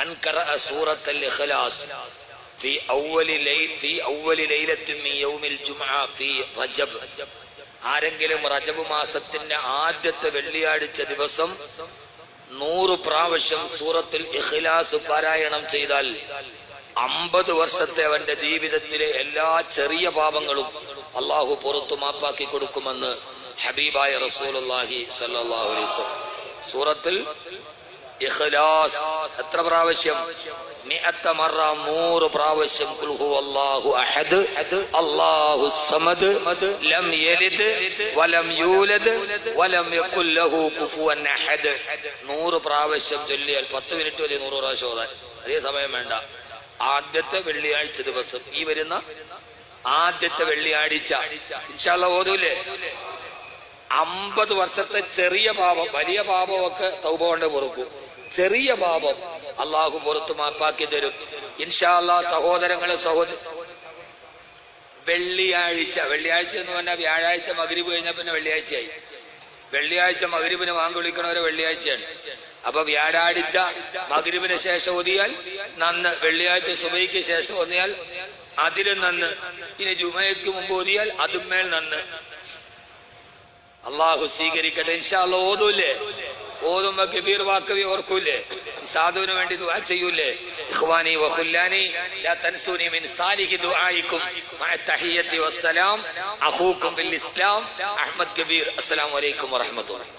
من قرأ سورة الإخلاص في أول ليل في أول ليلة من يوم الجمعة في رجب ആരെങ്കിലും റജബ് മാസത്തിന്റെ ആദ്യത്തെ വെള്ളിയാഴ്ച ദിവസം നൂറ് പ്രാവശ്യം സൂറത്തിൽ ഇഖ്ലാസ് പാരായണം ചെയ്താൽ അമ്പത് വർഷത്തെ അവന്റെ ജീവിതത്തിലെ എല്ലാ ചെറിയ പാപങ്ങളും അള്ളാഹു പുറത്തു മാപ്പാക്കി കൊടുക്കുമെന്ന് ഹബീബായ റസൂലുള്ളാഹി സല്ലല്ലാഹു അലൈഹി വസല്ലം സൂറത്തിൽ ഇഖ്ലാസ്. എത്ര പ്രാവശ്യം? നൂറ് പ്രാവശ്യം. ഖുൽ അല്ലാഹു അഹദ്. അല്ലാഹു സമദ്. ലം യലിദ്. വലം യൂലദ്. വലം യകുൽ കുഫുവൻ അഹദ്. നൂറ് പ്രാവശ്യം ചൊല്ലിയാൽ പത്ത് മിനിറ്റ് വരെ നൂറ് പ്രാവശ്യം ഓതാൻ. അതേ സമയം വേണ്ട. ആദ്യത്തെ വെള്ളിയാഴ്ച ദിവസം. ഈ വരുന്ന ആദ്യത്തെ വെള്ളിയാഴ്ച. ഇൻഷാല്ല ഓതൂലേ? അമ്പത് വർഷത്തെ ചെറിയ പാപം വലിയ പാപമൊക്കെ തൗബ കൊണ്ട് പൊറുക്കും. ചെറിയ പാപം അള്ളാഹു പുറത്തു മാപ്പാക്കി തരും. ഇൻഷാല്ലാ സഹോദരങ്ങളെ സഹോദര വെള്ളിയാഴ്ച വെള്ളിയാഴ്ച എന്ന് പറഞ്ഞാൽ വ്യാഴാഴ്ച മകരിവ് കഴിഞ്ഞാൽ പിന്നെ വെള്ളിയാഴ്ചയായി. വെള്ളിയാഴ്ച മകരിവിന് വാങ്ങി വിളിക്കണവരെ വെള്ളിയാഴ്ചയാണ്. അപ്പൊ വ്യാഴാഴ്ച മകരിവിന് ശേഷം ഒതിയാൽ നന്ന് വെള്ളിയാഴ്ച സുബൈക്ക് ശേഷം ഒന്നിയാൽ അതിലും നന്ന്. ഇനി ജുമയ്ക്ക് മുമ്പ് ഒതിയാൽ അതുമേൽ നന്ന്. അള്ളാഹു സ്വീകരിക്കട്ടെ. ഇൻഷാല്ലോ ഓതൂലേ ഓതുമ്പോ കബീർ വാക്കവി ഓർക്കൂലേ സാധുവിന് വേണ്ടി ദുആ ചെയ്യൂലേ ഇഖ്വാനി വഖുല്ലാനി ലാ തൻസൂനി മിൻ സാലിഹി ദുആയിക്കും മഅ തഹിയ്യത്തി വസ്സലാം അഖൂക്കും ബിൽ ഇസ്ലാം അഹ്മദ് ഗബീർ അസ്സലാമു അലൈക്കും വറഹ്മത്തുള്ളാഹി